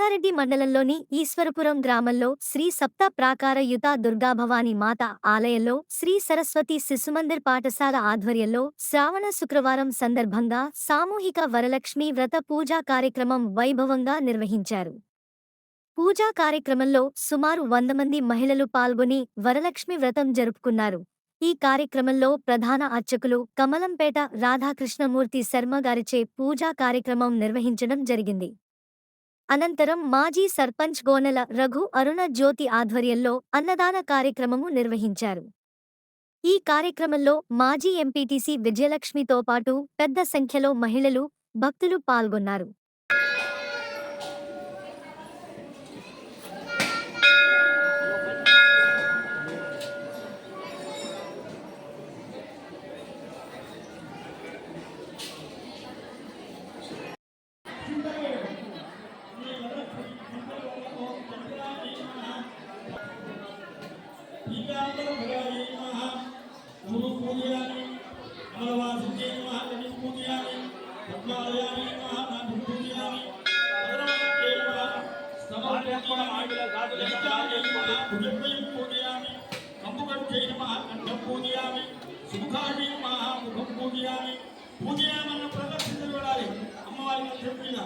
రంగారెడ్డి మండలంలోని ఈశ్వరపురం గ్రామంలో శ్రీ సప్త ప్రాకార యుత దుర్గాభవాని మాత ఆలయంలో శ్రీ సరస్వతి శిశుమందిర్ పాఠశాల ఆధ్వర్యంలో శ్రావణ శుక్రవారం సందర్భంగా సామూహిక వరలక్ష్మి వ్రత పూజా కార్యక్రమం వైభవంగా నిర్వహించారు. పూజా కార్యక్రమంలో సుమారు వంద మంది మహిళలు పాల్గొని వరలక్ష్మి వ్రతం జరుపుకున్నారు. ఈ కార్యక్రమంలో ప్రధాన అర్చకులు కమలంపేట రాధాకృష్ణమూర్తి శర్మ గారిచే పూజా కార్యక్రమం నిర్వహించడం జరిగింది. అనంతరం మాజీ సర్పంచ్ గోనెల రఘు అరుణ జ్యోతి ఆధ్వర్యంలో అన్నదాన కార్యక్రమము నిర్వహించారు. ఈ కార్యక్రమంలో మాజీ ఎంపీటీసీ విజయలక్ష్మితో పాటు పెద్ద సంఖ్యలో మహిళలు భక్తులు పాల్గొన్నారు. సమర్పయామి యజ్ఞాయ నమః భుజద్వయం పూజయామి కంబుకట్టే నమః కంఠం పూజయామి పూజయామన్న ప్రదర్శించలు వెళ్ళాలి అమ్మవారి మంత్రం మీద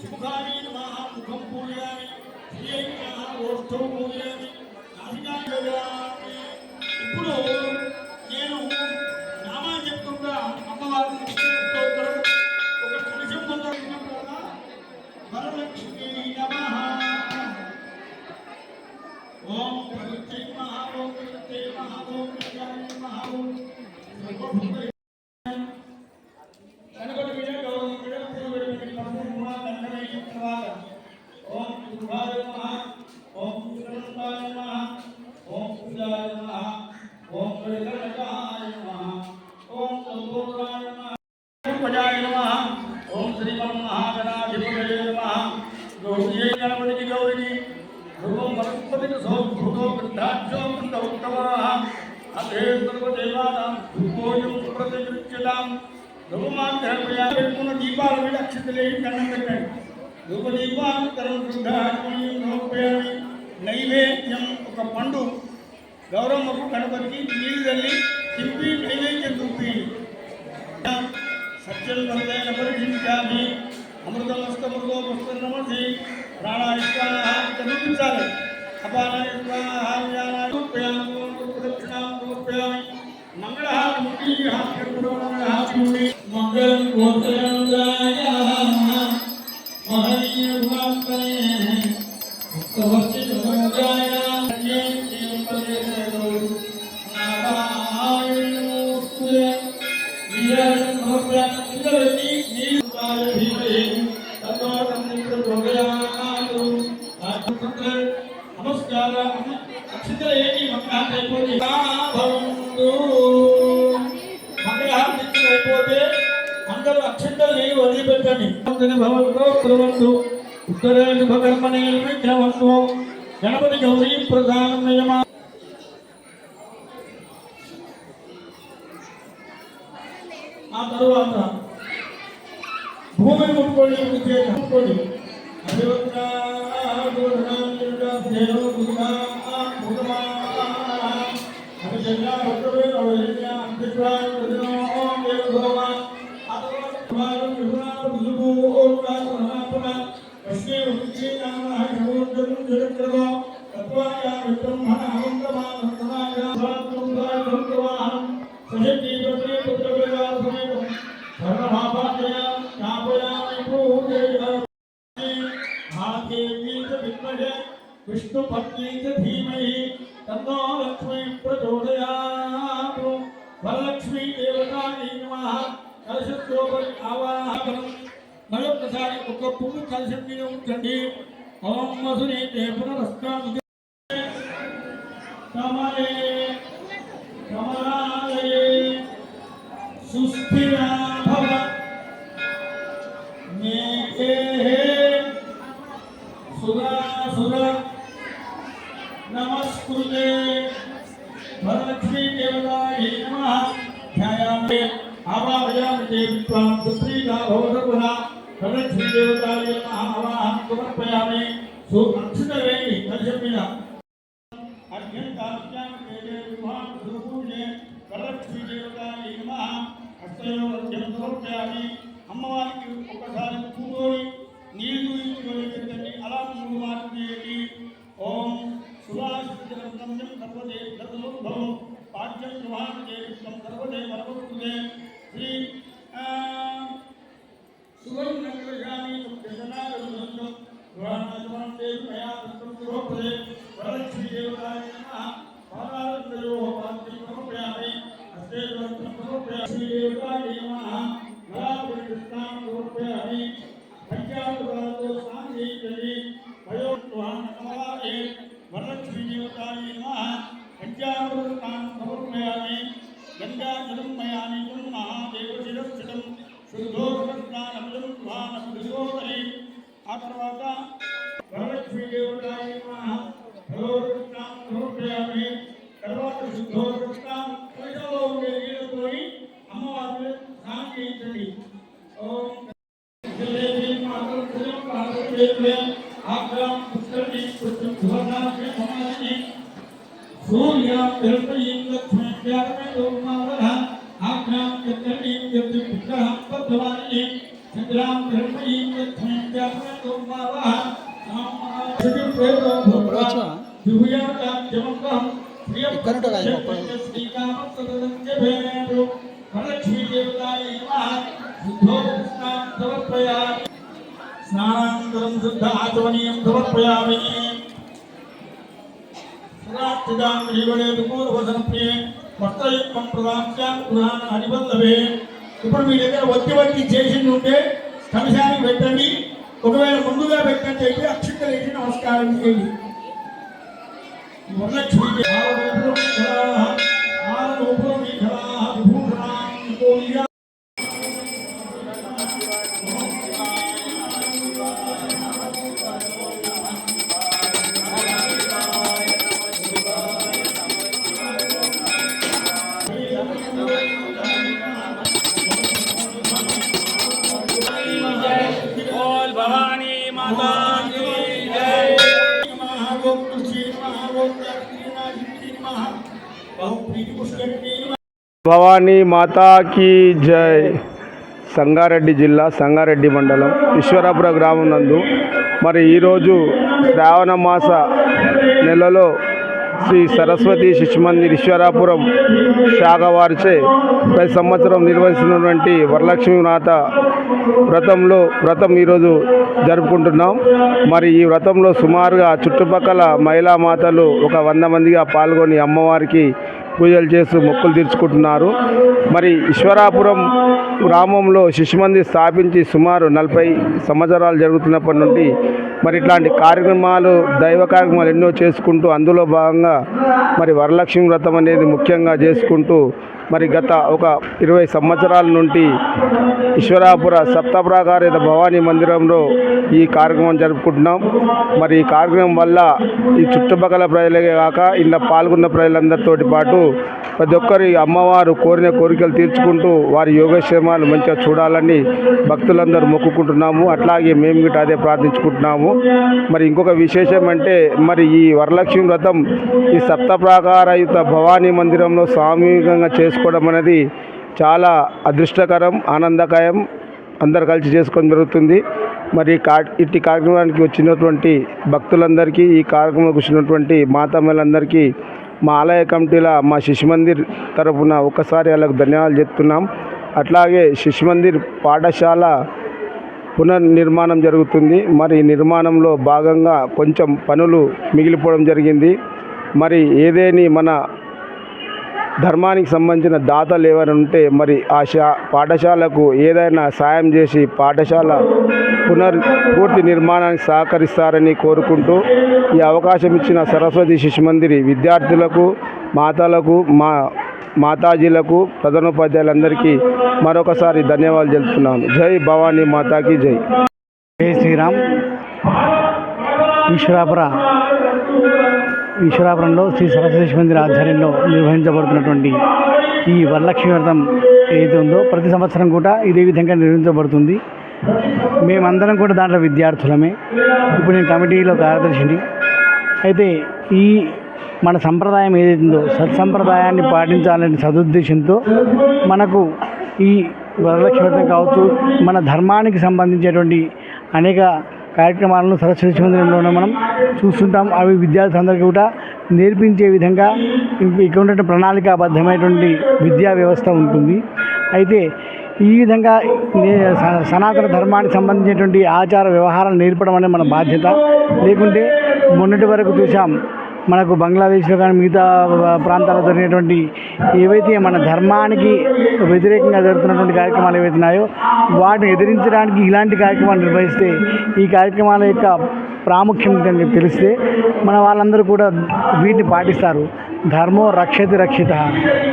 సుముఖాయ నమః ముఖం పూజయామి శ్రీ నమః ఓష్ఠం పూజయామి ఇప్పుడు ఓం ప్రకృతి మహా ఓం ప్రకృతి మహా ఓం ప్రజాయ మహా ఓం సర్వభూత కనబడి మీద గౌరవం మీద పూర్వడి మీద పరమ దండమై తర్వాత ఓం దుర్గాయ నమః. ఓం సురంతాయ నమః. ఓం పూజాయ నమః. ఓం గణపతాయ నమః. ఓం సంపూర్ణాయ నమః. పజాయ నమః. ఓం శ్రీమన్మహాగణాధిపతయే నమః. గౌరీ గణపతికి గౌరీ ధ్రువం వనస్పతికి సౌభృతో వృద్ధాక్షో ఉత్తమాః అతే సర్వదేవానాం ధ్రువోయం ప్రతిగృహ్యతాం ధ్రువమాధ్యాయ దీపాలు మీద అక్షతలేని దండం పెట్టండి ధూపదీపాంతరం శుద్ధాత్మయం సమర్పయామి నైవేద్యం ఒక పండు। గౌరమ్మకు గణపతికి నీళ్ళు తల్లి తిప్పి నైవేద్యం చూపి। సత్యం मंगल च विचारे मंगल यानायुं प्रयामो प्रदक्षिणां समर्पयामि मङ्गलः मंगल हरिपुरो मङ्गलः मंगल मङ्गलं गोचरं जाय అందరూ అక్షంతలు నేను వదిలిపెట్టండి భవంతో కురవంతు ఉత్తరే శుభకర్మణే విఘ్నవంతు గణపతి గౌరీ ప్రధానం నియమా ఆ తరువాత భూమిని ముట్టుకోండి ముట్టుకోండి. అభివృద్ధా च धीमहि तन्नो लक्ष्मीं प्रचोदयात् वरलक्ष्मी देवतायै नमः कलशत्रोपरि आवाहनं मयोप्रसाय उक्कपुङ्गु कलशं नियं चण्डी ॐ वसुने ते पुनरस्कामिते कमले कमलालये सुस्थिरा దేవతాయై నమః ధ్యాయామి ఆవాహయామి దేవి త్వాం సుప్రీతా భవతపున సదక్షిదేవతాయ మహావాహం సమర్పయామి సురక్షితవేణి కలశం మీద అర్ఘ్యంతాభ్యాం వేదే విభాం సురపూజే వరలక్ష్మీదేవతాయ నమః హస్తయోర్ఘ్యం సమర్పయామి అమ్మవారికి ఒకసారి కూర్చొని నీళ్ళు ఇచ్చుకొని కిందకి ராஜசிவாஜே விஷ்ணம் சர்வதே பரமபுருதே ஸ்ரீ சுவர்ண கிருஷாமி சுந்தரம் புராணாஜமான் தேவி மயா தத்தம் ఆ తర్వాత వరలక్ష్మీ దేవతాయ నమః ఫలోదృష్టాం సమర్పయామి తర్వాత శుద్ధోదృష్టాం కలశంలో ఉండే నీళ్ళతోని అమ్మవారిని స్నానం చేయించండి ఓం జలేబీ మాతరం కులం పాదం ఆగ్రాం పుష్కరిణి పుష్కరం సువర్ణాక్షి సమాధిని సూర్య తిరుపతిం లక్ష్మీర్యాగమయోమావహ స్నానానంతరం శుద్ధ ఆచమనీయం సమర్పయామి సురాక్షితాం జీవనేతు పూర్వసంప్రియే వస్త్రయుక్తం ప్రదాస్యాం పురాణ ఇప్పుడు మీ దగ్గర వత్తి వత్తి చేసింది ఉంటే కమిషానికి పెట్టండి ఒకవేళ ముందుగా పెట్టండి అయితే నమస్కారం చేయండి. వరలక్ష్మీ భవానీ మాతాకి జై. సంగారెడ్డి జిల్లా సంగారెడ్డి మండలం ఈశ్వరాపుర గ్రామం నందు. మరి ఈరోజు శ్రావణ మాస నెలలో శ్రీ సరస్వతి శిశు మందిర్ ఈశ్వరాపురం శాఖ వారిచే ప్రతి సంవత్సరం నిర్వహిస్తున్నటువంటి వరలక్ష్మీనాథ వ్రతంలో వ్రతం ఈరోజు జరుపుకుంటున్నాం. మరి ఈ వ్రతంలో సుమారుగా చుట్టుపక్కల మహిళా మాతలు ఒక వంద మందిగా పాల్గొని అమ్మవారికి పూజలు చేస్తూ మొక్కులు తీర్చుకుంటున్నారు. మరి ఈశ్వరాపురం గ్రామంలో శిశుమంది స్థాపించి సుమారు నలభై సంవత్సరాలు జరుగుతున్నప్పటి నుండి మరి ఇట్లాంటి కార్యక్రమాలు దైవ కార్యక్రమాలు ఎన్నో చేసుకుంటూ అందులో భాగంగా మరి వరలక్ష్మి వ్రతం అనేది ముఖ్యంగా చేసుకుంటూ మరి గత ఒక ఇరవై సంవత్సరాల నుండి ఈశ్వరాపుర సప్తప్రాకారిత భవానీ మందిరంలో ఈ కార్యక్రమం జరుపుకుంటున్నాం. మరి ఈ కార్యక్రమం వల్ల ఈ చుట్టుపక్కల ప్రజలే కాక ఇలా పాల్గొన్న ప్రజలందరితోటి పాటు ప్రతి ఒక్కరి అమ్మవారు కోరిన కోరికలు తీర్చుకుంటూ వారి యోగక్షేమాలు మంచిగా చూడాలని భక్తులందరూ మొక్కుకుంటున్నాము. అట్లాగే మేము గిట్ట అదే ప్రార్థించుకుంటున్నాము. మరి ఇంకొక విశేషం అంటే మరి ఈ వరలక్ష్మి వ్రతం ఈ సప్తప్రాకారయుత భవానీ మందిరంలో సామూహికంగా చేసుకోవడం అనేది చాలా అదృష్టకరం ఆనందకరం అందరు కలిసి చేసుకోవడం జరుగుతుంది. మరి కా ఇట్టి కార్యక్రమానికి వచ్చినటువంటి భక్తులందరికీ ఈ కార్యక్రమానికి వచ్చినటువంటి మాతమ్మలందరికీ మా ఆలయ కమిటీల మా శిశు మందిర్ తరఫున ఒకసారి వాళ్ళకు ధన్యవాదాలు చెప్తున్నాం. అట్లాగే శిశు మందిర్ పాఠశాల పునర్నిర్మాణం జరుగుతుంది. మరి నిర్మాణంలో భాగంగా కొంచెం పనులు మిగిలిపోవడం జరిగింది. మరి ఏదేని మన ధర్మానికి సంబంధించిన దాతలు ఎవరైనా ఉంటే మరి ఆ శా పాఠశాలకు ఏదైనా సాయం చేసి పాఠశాల పునర్ పూర్తి నిర్మాణానికి సహకరిస్తారని కోరుకుంటూ ఈ అవకాశం ఇచ్చిన సరస్వతి శిశు మందిరి విద్యార్థులకు మాతలకు మా మాతాజీలకు ప్రధానోపాధ్యాయులందరికీ మరొకసారి ధన్యవాదాలు తెలుపుతున్నాను జై భవానీ మాతాకి జై. జై శ్రీరామ్. ఈశ్వరాపుర ఈశ్వరాపురంలో శ్రీ సరస్వతి మందిర ఆధ్వర్యంలో నిర్వహించబడుతున్నటువంటి ఈ వరలక్ష్మి వ్రతం ఏదైతే ఉందో ప్రతి సంవత్సరం కూడా ఇదే విధంగా నిర్వహించబడుతుంది. మేమందరం కూడా దాంట్లో విద్యార్థులమే. ఇప్పుడు నేను కమిటీలో కార్యదర్శిని. అయితే ఈ మన సంప్రదాయం ఏదైతుందో సత్సంప్రదాయాన్ని పాటించాలనే సదుద్దేశంతో మనకు ఈ వరలక్ష్మి వ్రతం కావచ్చు మన ధర్మానికి సంబంధించేటువంటి అనేక కార్యక్రమాలను సరస్వతి శిశు మందిరంలోనే మనం చూస్తుంటాం. అవి విద్యార్థులందరికీ కూడా నేర్పించే విధంగా ఇక్కడ ఉన్నటువంటి ప్రణాళికాబద్ధమైనటువంటి విద్యా వ్యవస్థ ఉంటుంది. అయితే ఈ విధంగా నే- స- సనాతన ధర్మానికి సంబంధించినటువంటి ఆచార వ్యవహారాలు నేర్పడం అనేది మన బాధ్యత. లేకుంటే మొన్నటి వరకు చూసాం మనకు బంగ్లాదేశ్లో కానీ మిగతా ప్రాంతాల్లో జరిగినటువంటి ఏవైతే మన ధర్మానికి వ్యతిరేకంగా జరుగుతున్నటువంటి కార్యక్రమాలు ఏవైతే ఉన్నాయో వాటిని ఎదిరించడానికి ఇలాంటి కార్యక్రమాలు నిర్వహిస్తే ఈ కార్యక్రమాల యొక్క ప్రాముఖ్యం తెలిస్తే మన వాళ్ళందరూ కూడా వీటిని పాటిస్తారు. ధర్మో రక్షతి రక్షిత.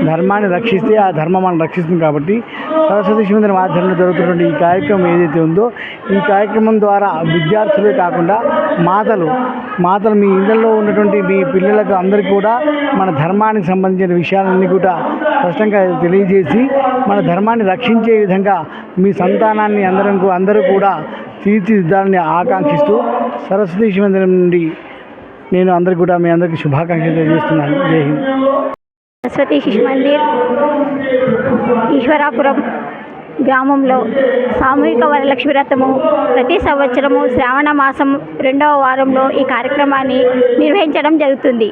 ధర్మాన్ని రక్షిస్తే ఆ ధర్మం మనం రక్షిస్తుంది కాబట్టి సరస్వతి శివంద్ర ఆధ్వర్యంలో జరుగుతున్నటువంటి ఈ కార్యక్రమం ఏదైతే ఉందో ఈ కార్యక్రమం ద్వారా విద్యార్థులే కాకుండా మాతలు మాతలు మీ ఇళ్ళలో ఉన్నటువంటి మీ పిల్లలకు అందరికీ కూడా మన ధర్మానికి సంబంధించిన విషయాలన్నీ కూడా స్పష్టంగా తెలియజేసి మన ధర్మాన్ని రక్షించే విధంగా మీ సంతానాన్ని అందరం అందరూ కూడా తీర్చిదిద్దాలని ఆకాంక్షిస్తూ సరస్వతి శివంద్రం నుండి నేను అందరికి కూడా మీ అందరికీ శుభాకాంక్షలు తెలియజేస్తున్నాను. జై హింద్. సరస్వతి శిశు మందిర్ ఈశ్వరాపురం. గ్రామంలో సామూహిక వరలక్ష్మి వ్రతము. ప్రతి సంవత్సరము శ్రావణ మాసం రెండవ వారంలో ఈ కార్యక్రమాన్ని నిర్వహించడం జరుగుతుంది.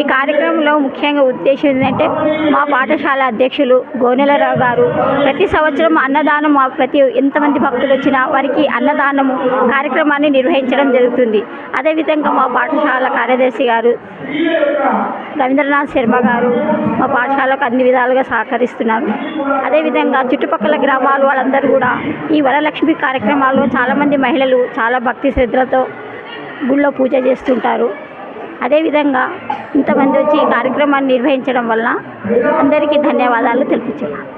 ఈ కార్యక్రమంలో ముఖ్యంగా ఉద్దేశం ఏంటంటే మా పాఠశాల అధ్యక్షులు గోనెలరావు గారు ప్రతి సంవత్సరం అన్నదానం మా ప్రతి ఎంతమంది భక్తులు వచ్చినా వారికి అన్నదానము కార్యక్రమాన్ని నిర్వహించడం జరుగుతుంది. అదేవిధంగా మా పాఠశాల కార్యదర్శి గారు రవీంద్రనాథ్ శర్మ గారు మా పాఠశాలకు అన్ని విధాలుగా సహకరిస్తున్నారు. అదేవిధంగా చుట్టుపక్కల గ్రామ వాళ్ళు వాళ్ళందరూ కూడా ఈ వరలక్ష్మి కార్యక్రమాల్లో చాలామంది మహిళలు చాలా భక్తి శ్రద్ధలతో గుళ్ళో పూజ చేస్తుంటారు. అదేవిధంగా ఇంతమంది వచ్చి ఈ కార్యక్రమాన్ని నిర్వహించడం వల్ల అందరికీ ధన్యవాదాలు తెలుపుతున్నాను